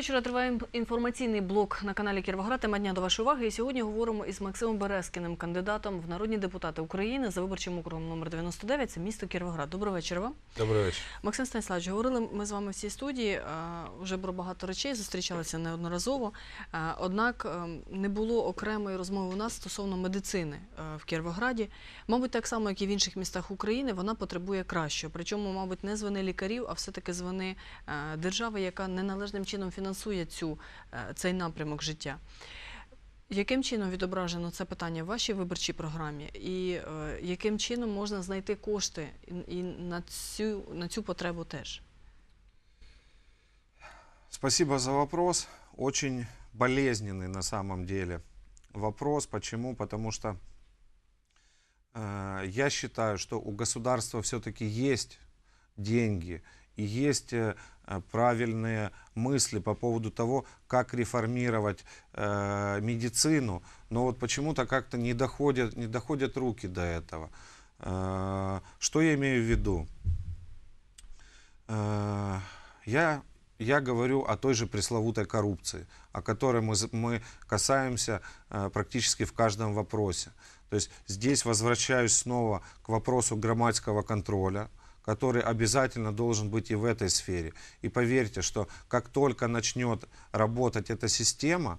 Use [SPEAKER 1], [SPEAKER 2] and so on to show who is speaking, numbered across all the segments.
[SPEAKER 1] вечора триває інформаційний блок на каналі Кіровоград. Тема дня до вашої уваги. І сьогодні говоримо із Максимом Березкіним, кандидатом в народні депутати України за виборчим округом номер 99. Це місто Кіровоград. Доброго вечора вам.
[SPEAKER 2] Добрий вечір.
[SPEAKER 1] Максим Станіславович, говорили ми з вами в цій студії вже про багато речей, зустрічалися неодноразово. Однак е, не було окремої розмови у нас стосовно медицини е, в Кіровограді. Мабуть, так само, як і в інших містах України, вона потребує кращого. Причому, мабуть, не з вини лікарів, а все-таки з вини е, держави, яка неналежним чином фінансує цю, е, цей напрямок життя. Яким чином відображено це питання в вашій виборчій програмі, і е, яким чином можна знайти кошти і, і на цю на цю потребу теж?
[SPEAKER 2] Спасибо за вопрос. Очень болезненный на самом деле вопрос. Почему? Потому что э, я считаю, что у государства все-таки есть деньги есть э, правильные мысли по поводу того, как реформировать э, медицину, но вот почему-то как-то не доходят, не доходят руки до этого. Э, что я имею в виду? Э, Я, я говорю о той же пресловутой коррупции, о которой мы, мы касаемся э, практически в каждом вопросе. То есть здесь возвращаюсь снова к вопросу громадского контроля, который обязательно должен быть и в этой сфере. И поверьте, что как только начнет работать эта система,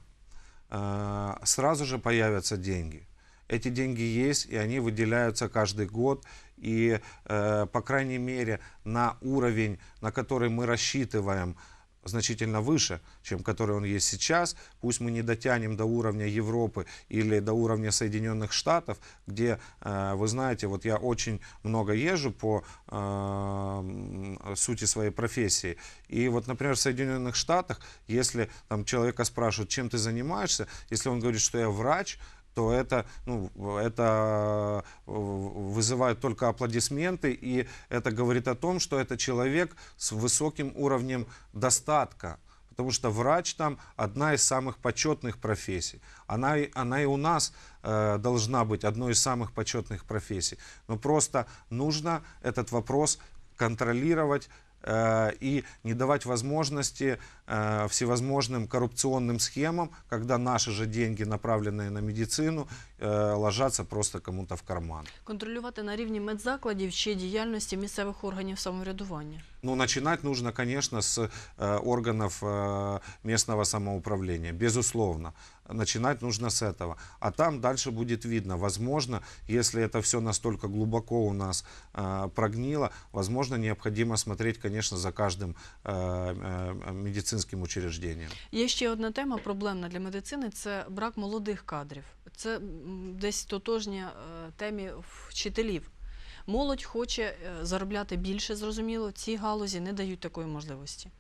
[SPEAKER 2] э, сразу же появятся деньги. Эти деньги есть, и они выделяются каждый год. И, э, по крайней мере, на уровень, на который мы рассчитываем, значительно выше, чем который он есть сейчас. Пусть мы не дотянем до уровня Европы или до уровня Соединенных Штатов, где, э, вы знаете, вот я очень много езжу по э, сути своей профессии. И вот, например, в Соединенных Штатах, если там человека спрашивают, чем ты занимаешься, если он говорит, что я врач, то это, ну, это э, вызывает только аплодисменты, и это говорит о том, что это человек с высоким уровнем достатка. Потому что врач там одна из самых почетных профессий. Она, она и у нас э, должна быть одной из самых почетных профессий. Но просто нужно этот вопрос контролировать и не давать возможности э, всевозможным коррупционным схемам, когда наши же деньги, направленные на медицину, э, ложатся просто кому-то в карман.
[SPEAKER 1] Контролювати на рівні медзакладів чи діяльності місцевих органів самоврядування?
[SPEAKER 2] Ну, начинать нужно, конечно, с э, органов э, местного самоуправления, безусловно. Начинать нужно с этого. А там дальше будет видно. Возможно, если это все настолько глубоко у нас э, прогнило, возможно, необходимо смотреть, конечно, за каждым э, э, медицинским учреждением.
[SPEAKER 1] Є ще одна тема проблемна для медицини це брак молодих кадрів. Це м, десь тотожня е, темі вчителів. Молодь хоче е, заробляти більше, зрозуміло, ці галузі не дають такої можливості.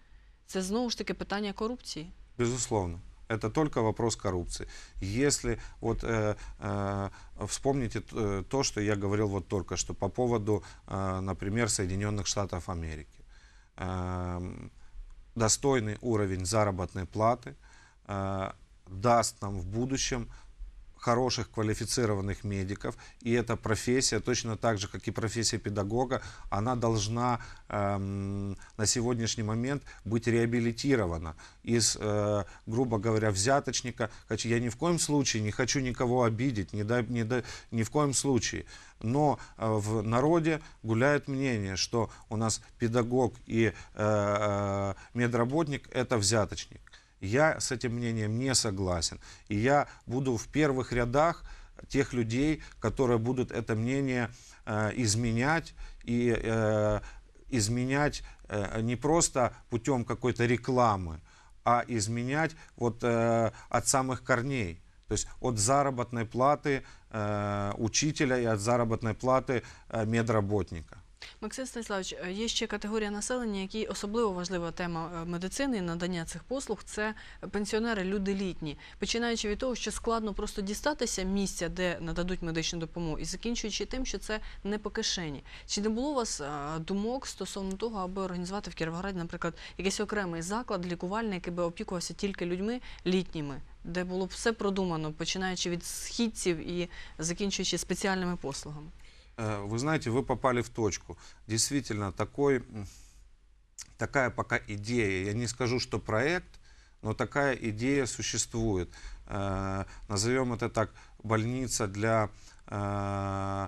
[SPEAKER 1] Це знову ж таки питання корупції.
[SPEAKER 2] Безусловно. Это только вопрос коррупции. Если вот э, э, вспомните э, то, что я говорил вот только что по поводу, э, например, Соединенных Штатов Америки. Эм, достойный уровень заработной платы э, даст нам в будущем хороших квалифицированных медиков, и эта профессия, точно так же, как и профессия педагога, она должна эм, на сегодняшний момент быть реабилитирована из, э, грубо говоря, взяточника. Я ни в коем случае не хочу никого обидеть, не дай, не дай- ни в коем случае. Но э, в народе гуляет мнение, что у нас педагог и э, э, медработник – это взяточник. Я с этим мнением не согласен. И я буду в первых рядах тех людей, которые будут это мнение э, изменять и э, изменять э, не просто путем какой-то рекламы, а изменять вот э, от самых корней. То есть от заработной платы э, учителя и от заработной платы э, медработника.
[SPEAKER 1] Максим Станіславович, е, є ще категорія населення, якій особливо важлива тема е, медицини і надання цих послуг це пенсіонери, люди літні. Починаючи від того, що складно просто дістатися місця, де нададуть медичну допомогу, і закінчуючи тим, що це не по кишені. Чи не було у вас е, думок стосовно того, аби організувати в Кіровограді, наприклад, якийсь окремий заклад лікувальний, який би опікувався тільки людьми літніми, де було б все продумано, починаючи від східців і закінчуючи спеціальними послугами?
[SPEAKER 2] Э, Вы знаете, вы попали в точку. Действительно, такой, такая пока идея, я не скажу, что проект, но такая идея существует. Э, Назовем это так, больница для, э,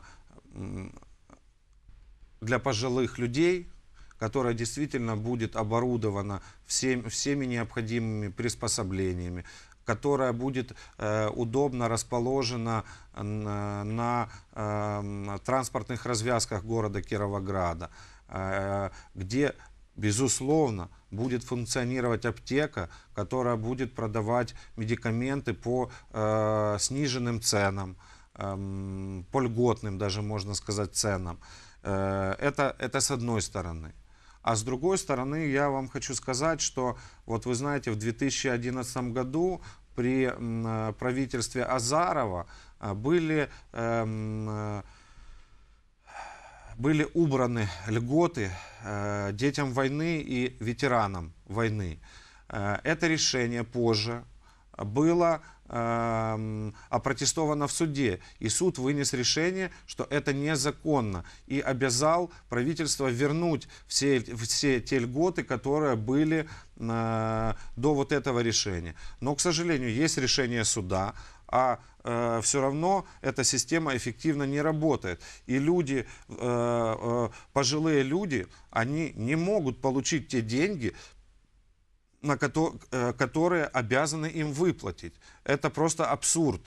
[SPEAKER 2] для пожилых людей, которая действительно будет оборудована всем, всеми необходимыми приспособлениями, которая будет э, удобно расположена на, на, э, транспортных развязках города Кировограда, э, где, безусловно, будет функционировать аптека, которая будет продавать медикаменты по э, сниженным ценам, эм, по льготным даже, можно сказать, ценам. Э, это, это с одной стороны. А с другой стороны, я вам хочу сказать, что вот вы знаете, в 2011 году при правительстве Азарова э, были, эм, э, были убраны льготы э, детям войны и ветеранам войны. Это решение позже было эм, опротестовано в суде, и суд вынес решение, что это незаконно, и обязал правительство вернуть все, все те льготы, которые были э, до вот этого решения. Но, к сожалению, есть решение суда, а все равно эта система эффективно не работает. И люди, э, э, пожилые люди, они не могут получить те деньги, на кото- э, которые обязаны им выплатить. Это просто абсурд.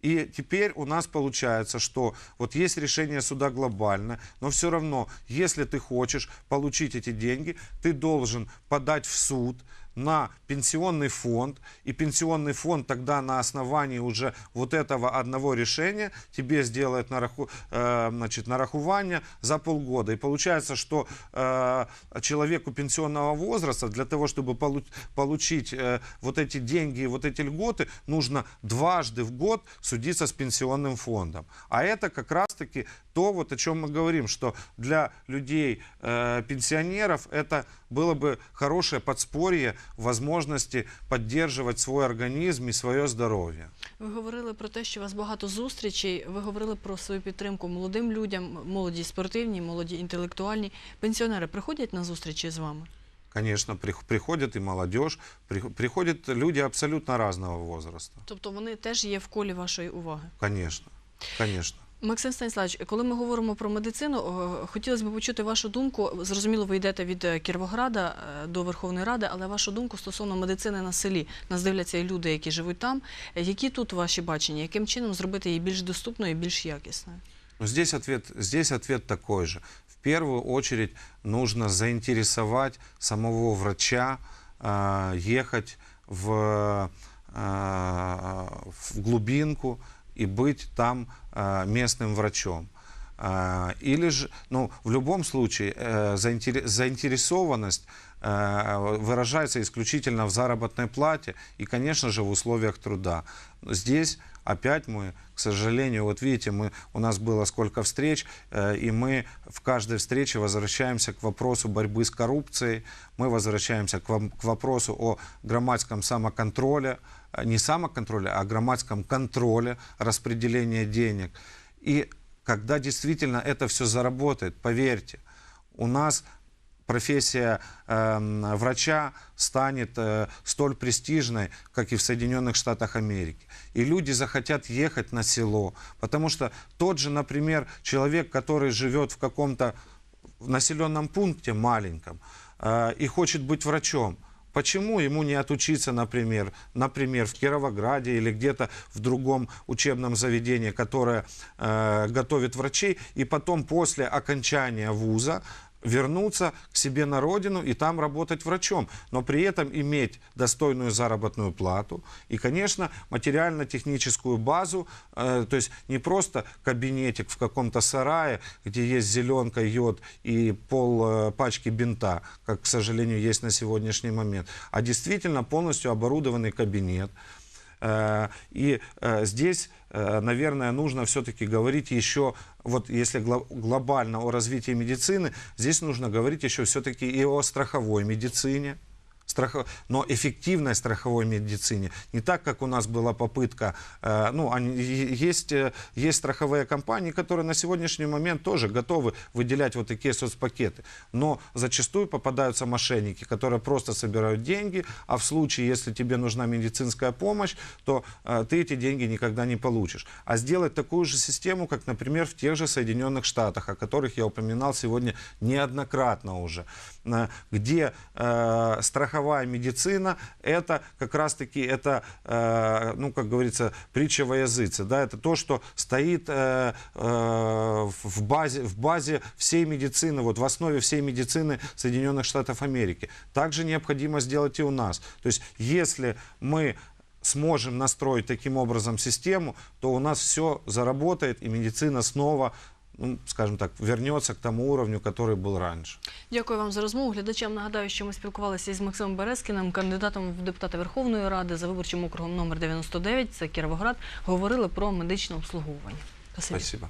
[SPEAKER 2] И теперь у нас получается, что вот есть решение суда глобально, но все равно, если ты хочешь получить эти деньги, ты должен подать в суд на пенсионный фонд, и пенсионный фонд тогда на основании уже вот этого одного решения тебе сделает нараху, э, значит, нарахування за полгода. И получается, что э, человеку пенсионного возраста для того, чтобы полу- получить э, вот эти деньги и вот эти льготы, нужно дважды в год судиться с пенсионным фондом. А это как раз-таки то, вот о чем мы говорим, что для людей, пенсионеров, это было бы хорошее подспорье возможности поддерживать свой организм и свое здоровье.
[SPEAKER 1] Ви говорили про те, що у вас багато зустрічей. Ви говорили про свою підтримку молодим людям, молоді спортивні, молоді інтелектуальні. Пенсіонери приходять на зустрічі з вами?
[SPEAKER 2] Конечно, прих- приходит и молодежь, приходят люди абсолютно разного возраста.
[SPEAKER 1] Тобто вони теж є в колі вашої уваги.
[SPEAKER 2] Конечно, конечно.
[SPEAKER 1] Максим Станіславович, коли ми говоримо про медицину, хотілося б почути вашу думку. Зрозуміло, ви йдете від е, Кіровограда е, до Верховної Ради, але вашу думку стосовно медицини на селі. Нас дивляться і люди, які живуть там. Е, Які тут ваші бачення? Яким чином зробити її більш доступною і більш якісною?
[SPEAKER 2] Но здесь ответ, здесь ответ такой же. В первую очередь нужно заинтересовать самого врача э, ехать в, э, в глубинку и быть там э, местным врачом. Э, Или же, ну, в любом случае, э, заинтере- заинтересованность выражается исключительно в заработной плате и, конечно же, в условиях труда. Здесь опять мы, к сожалению, вот видите, мы, у нас было сколько встреч, и мы в каждой встрече возвращаемся к вопросу борьбы с коррупцией, мы возвращаемся к, вам- к вопросу о громадском самоконтроле, не самоконтроле, а громадском контроле распределения денег. И когда действительно это все заработает, поверьте, у нас профессия эм, врача станет э, столь престижной, как и в Соединенных Штатах Америки. И люди захотят ехать на село, потому что тот же, например, человек, который живет в каком-то населенном пункте маленьком э, и хочет быть врачом, Почему ему не отучиться, например, например, в Кировограде или где-то в другом учебном заведении, которое э, готовит врачей, и потом после окончания вуза вернуться к себе на родину и там работать врачом, но при этом иметь достойную заработную плату и, конечно, материально-техническую базу, э, то есть не просто кабинетик в каком-то сарае, где есть зеленка, йод и пол э, пачки бинта, как, к сожалению, есть на сегодняшний момент, а действительно полностью оборудованный кабинет, Э, И э, здесь, наверное, нужно все-таки говорить еще, вот если гло- глобально о развитии медицины, здесь нужно говорить еще все-таки и о страховой медицине, страхо- но эффективной страховой медицине. Не так, как у нас была попытка, э, ну, они- есть, э, есть страховые компании, которые на сегодняшний момент тоже готовы выделять вот такие соцпакеты. Но зачастую попадаются мошенники, которые просто собирают деньги, а в случае, если тебе нужна медицинская помощь, то э, ты эти деньги никогда не получишь. А сделать такую же систему, как, например, в тех же Соединенных Штатах, о которых я упоминал сегодня неоднократно уже, где э, страховая медицина это как раз-таки это, э, ну, как говорится, притча во языце, да, это то, что стоит э, э, в базе, в базе всей медицины, вот в основе всей медицины Соединенных Штатов Америки. Также необходимо сделать и у нас. То есть, если мы сможем настроить таким образом систему, то у нас все заработает, и медицина снова, ну, скажем так, вернеться к тому уровню, который был раньше.
[SPEAKER 1] Дякую вам за розмову. Глядачам нагадаю, що ми спілкувалися із Максимом Березкіним, кандидатом в депутати Верховної Ради за виборчим округом номер 99, це Кіровоград. Говорили про медичне обслуговування. Спасибо.
[SPEAKER 2] Спасибо.